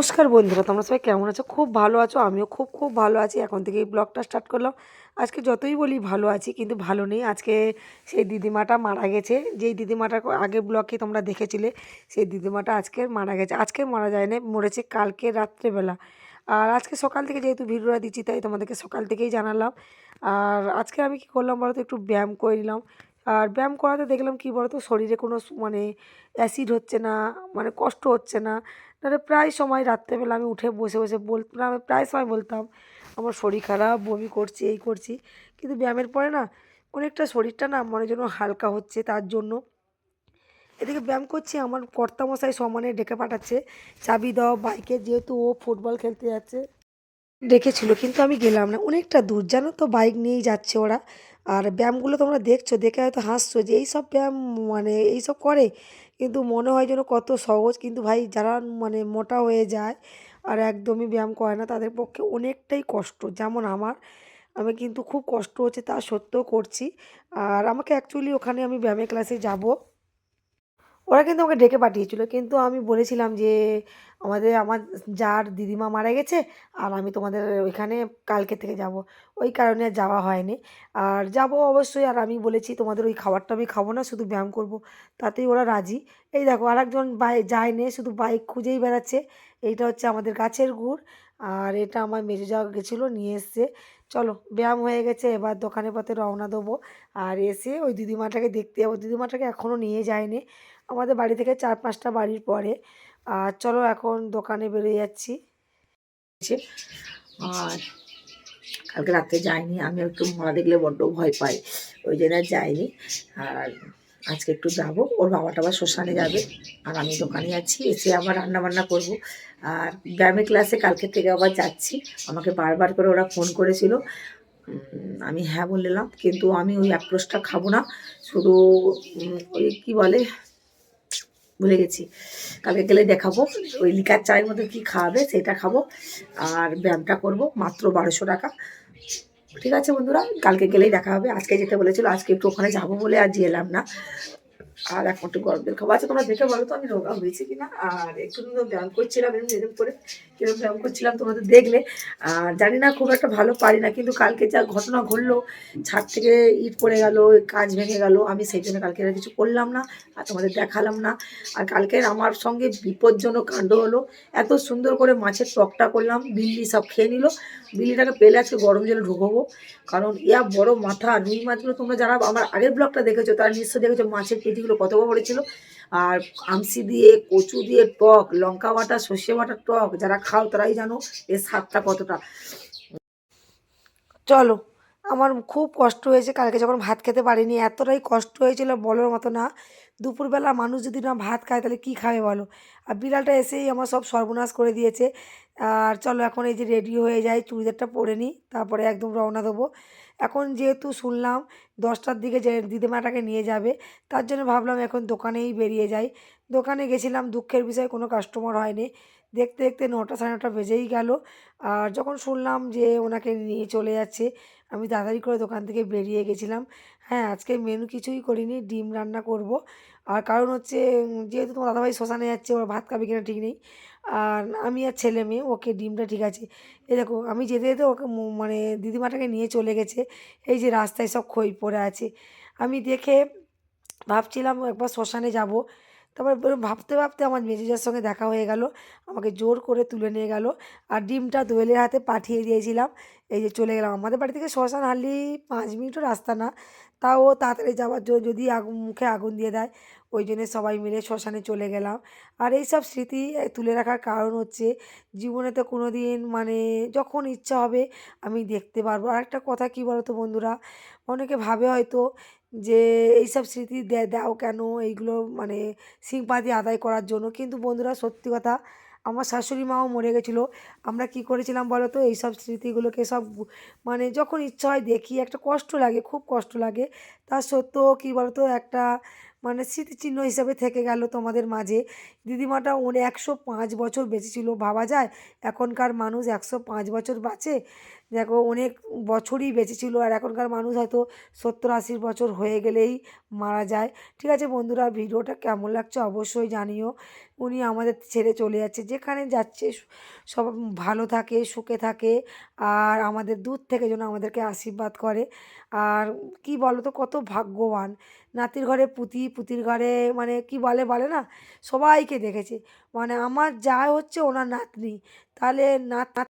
নমস্কার বন্ধুরা, তোমরা সবাই কেমন আছো? খুব ভালো আছো, আমিও খুব খুব ভালো আছি। এখন থেকে এই ব্লগটা স্টার্ট করলাম। আজকে যতই বলি ভালো আছি, কিন্তু ভালো নেই। আজকে সেই দিদিমাটা মারা গেছে। যেই দিদিমাটা আগে ব্লগে তোমরা দেখেছিলে, সেই দিদিমাটা আজকে মারা গেছে। আজকে মারা যায় না মরেছে কালকে রাত্রেবেলা। আর আজকে সকাল থেকে যেহেতু ভিডিওটা দিচ্ছি, তাই তোমাদেরকে সকাল থেকেই জানালাম। আর আজকে আমি কি করলাম বলো তো, একটু ব্যায়াম করে নিলাম। আর ব্যায়াম করাতে দেখলাম কি বলতো? শরীরে কোনো মানে অ্যাসিড হচ্ছে না মানে কষ্ট হচ্ছে না। নাহলে প্রায় সময় রাত্রেবেলা আমি উঠে বসে বসে আমি প্রায় সময় বলতাম, আমার শরীর খারাপ, বমি করছি, এই করছি। কিন্তু ব্যায়ামের পরে না, অনেকটা শরীরটা না মনে যেন হালকা হচ্ছে তার জন্য। এদিকে ব্যায়াম করছি, আমার কর্তামশাই সমানে ডেকে পাঠাচ্ছে। চাবি দাও, বাইকে, যেহেতু ও ফুটবল খেলতে যাচ্ছে। ডেকেছিল কিন্তু আমি গেলাম না। অনেকটা দূর, জানো তো বাইক নিয়েই যাচ্ছে ওরা। আর ব্যায়ামগুলো তোমরা দেখছ, দেখে হয়তো হাসছো যে এইসব ব্যায়াম মানে এইসব করে, কিন্তু মনে হয় যেন কত সহজ। কিন্তু ভাই, যারা মানে মোটা হয়ে যায় আর একদমই ব্যায়াম করে না, তাদের পক্ষে অনেকটাই কষ্ট, যেমন আমার। আমি কিন্তু খুব কষ্ট হচ্ছে তা সত্ত্বেও করছি। আর আমাকে অ্যাকচুয়ালি ওখানে আমি ব্যায়ামের ক্লাসে যাব। ওরা কিন্তু আমাকে ডেকে পাঠিয়েছিল। কিন্তু আমি বলেছিলাম যে, আমাদের, আমার যার দিদিমা মারা গেছে আর আমি তোমাদের ওইখানে কালকে থেকে যাব। ওই কারণে আর যাওয়া হয়নি। আর যাব অবশ্যই আর আমি বলেছি, তোমাদের ওই খাবারটা আমি খাব না, শুধু ব্যায়াম করব। তাতেই ওরা রাজি। এই দেখো, আরেকজন বাই যায়নি শুধু বাইক খুঁজেই বেড়াচ্ছে। এইটা হচ্ছে আমাদের গাছের গুড়। আর এটা আমার মেজে যাওয়া গেছিল, নিয়ে এসছে। চলো, ব্যায়াম হয়ে গেছে, এবার দোকানে পথে রওনা দেবো। আর এসে ওই দিদিমাটাকে দেখতে যাব। দিদিমাটাকে এখনও নিয়ে যায়নি। আমাদের বাড়ি থেকে চার পাঁচটা বাড়ির পরে। আর চলো এখন দোকানে বেরিয়ে যাচ্ছি। আর কালকে রাত্রে যাইনি, আমি একটু মরা দেখলে বড্ড ভয় পাই। ওই জন্য যাইনি। আর আজকে একটু যাব, ওর বাবাটা আবার শ্মশানে যাবে। আর আমি দোকানে যাচ্ছি, এসে আবার রান্না বান্না করব। আর ব্যায়ামের ক্লাসে কালকে থেকে আবার যাচ্ছি। আমাকে বারবার করে ওরা ফোন করেছিল। আমি হ্যাঁ বললাম কিন্তু আমি ওই অ্যাপ্রোচটা খাব না। শুধু ওই কী বলে, ভুলে গেছি। কালকে গেলে দেখাবো, ওই লিকার চায়ের মধ্যে কী খাওয়াবে সেটা খাব। আর ব্যায়ামটা করব, মাত্র বারোশো টাকা। ঠিক আছে বন্ধুরা, কালকে গেলেই দেখা হবে। আজকে যেতে বলেছিল, আজকে একটু ওখানে যাব বলে আর যেলাম না। আর এখন একটু গরম জল খাব। আচ্ছা তোমরা দেখে বলো তো আমি রোগা হয়েছি কিনা? আর একটু দিন ব্যায়াম করছিলাম এরকম এরকম করে কীরকম ব্যায়াম করছিলাম তোমরা তো দেখলে। আর জানি না, খুব একটা ভালো পারি না, কিন্তু কালকে যা ঘটনা ঘটলো, ছাদ থেকে ইট পড়ে গেল কাজ ভেঙে গেল, আমি সেই জন্য কালকে আর কিছু করলাম না, আর তোমাদের দেখালাম না। আর কালকে আমার সঙ্গে বিপজ্জনক কাণ্ড হলো, এত সুন্দর করে মাছের টকটা করলাম, বিল্লি সব খেয়ে নিল। বিল্লিটাকে পেলে আজকে গরম জলে ঢুকবো, কারণ ইয়া বড় মাথা, রুই মাছগুলো তোমরা যারা আমার আগের ব্লগটা দেখেছ, তারা নিশ্চয় দেখেছ, মাছের পেটিগুলো কত বড় বড় ছিল আর আমসি দিয়ে, কচু দিয়ে টক, লঙ্কা বাটা, সর্ষে বাটার টক, যারা খাও তারাই জানো এর স্বাদটা কতটা। চলো, আমার খুব কষ্ট হয়েছে কালকে যখন ভাত খেতে পারিনি, এতটাই কষ্ট হয়েছিল বলার মতো না। দুপুরবেলা মানুষ যদি না ভাত খায় তাহলে কী খাবে বলো? আর বিড়ালটা এসেই আমার সব সর্বনাশ করে দিয়েছে। আর চলো এখন এই যে রেডি হয়ে যায় চুড়িদারটা পরে নিই, তারপরে একদম রওনা দেবো। এখন যেহেতু শুনলাম দশটার দিকে যে দিদিমাটাকে নিয়ে যাবে, তার জন্য ভাবলাম এখন দোকানেই বেরিয়ে যাই। দোকানে গেছিলাম, দুঃখের বিষয়, কোনো কাস্টমার হয়নি। দেখতে দেখতে নটা সাড়ে নটা বেজেই গেল। আর যখন শুনলাম যে ওনাকে নিয়ে চলে যাচ্ছে, আমি তাড়াতাড়ি করে দোকান থেকে বেরিয়ে গেছিলাম। হ্যাঁ আজকে মেনু কিছুই করিনি, ডিম রান্না করব। আর কারণ হচ্ছে যেহেতু তোমার দাদাভাই শ্মশানে যাচ্ছে, ওর ভাত খাবে কিনা ঠিক নেই। আর আমি আর ছেলে মেয়ে, ওকে ডিমটা ঠিক আছে। এই দেখো, আমি যেতে যেতে ওকে মানে দিদিমাটাকে নিয়ে চলে গেছে। এই যে রাস্তায় সব খই পড়ে আছে। আমি দেখে ভাবছিলাম একবার শ্মশানে যাব। তারপর ভাবতে ভাবতে আমার মেজেজার সঙ্গে দেখা হয়ে গেল। আমাকে জোর করে তুলে নিয়ে গেল আর ডিমটা দোয়েলের হাতে পাঠিয়ে দিয়েছিলাম। এই যে চলে গেলাম। আমাদের বাড়ি থেকে শ্মশান হারলি পাঁচ মিনিটও রাস্তা না। তাও তাড়াতাড়ি যাওয়ার জন্য যদি আগুন মুখে আগুন দিয়ে দেয়, ওই জন্য সবাই মিলে শ্মশানে চলে গেলাম। আর এই সব স্মৃতি তুলে রাখার কারণ হচ্ছে, জীবনে তো কোনো দিন মানে যখন ইচ্ছা হবে আমি দেখতে পারব। আর একটা কথা কী বলো তো বন্ধুরা? অনেকে ভাবে হয়তো যে, এইসব স্মৃতি দাও কেন? এইগুলো মানে সিম্পাতি আদায় করার জন্য। কিন্তু বন্ধুরা, সত্যি কথা, আমার শাশুড়ি মাও মরে গেছিল। আমরা কি করেছিলাম বলো তো? এইসব স্মৃতিগুলোকে সব মানে যখন ইচ্ছা হয় দেখি। একটা কষ্ট লাগে, খুব কষ্ট লাগে। তা সত্ত্বেও কী বলতো? একটা মানে স্মৃতিচিহ্ন হিসাবে থেকে গেল তোমাদের মাঝে। দিদিমাটা উনি একশো পাঁচ বছর বেঁচে ছিল, ভাবা যায়? এখনকার মানুষ একশো পাঁচ বছর বাঁচে? দেখো, অনেক বছরই বেঁচে ছিল আর এখনকার মানুষ হয়তো সত্তর আশি বছর হয়ে গেলেই মারা যায়। ঠিক আছে বন্ধুরা, ভিডিওটা কেমন লাগছে অবশ্যই জানিও। উনি আমাদের ছেড়ে চলে যাচ্ছে, যেখানে যাচ্ছে সব ভালো থাকে, সুখে থাকে আর আমাদের দূর থেকে যেন আমাদেরকে আশীর্বাদ করে। আর কি বলো তো কত ভাগ্যবান। নাতির ঘরে পুতি পুতির ঘরে মানে কি বলে বলে না? সবাইকে দেখেছি। মানে আমার যা হচ্ছে ওনার নাতনি। তাহলে নাত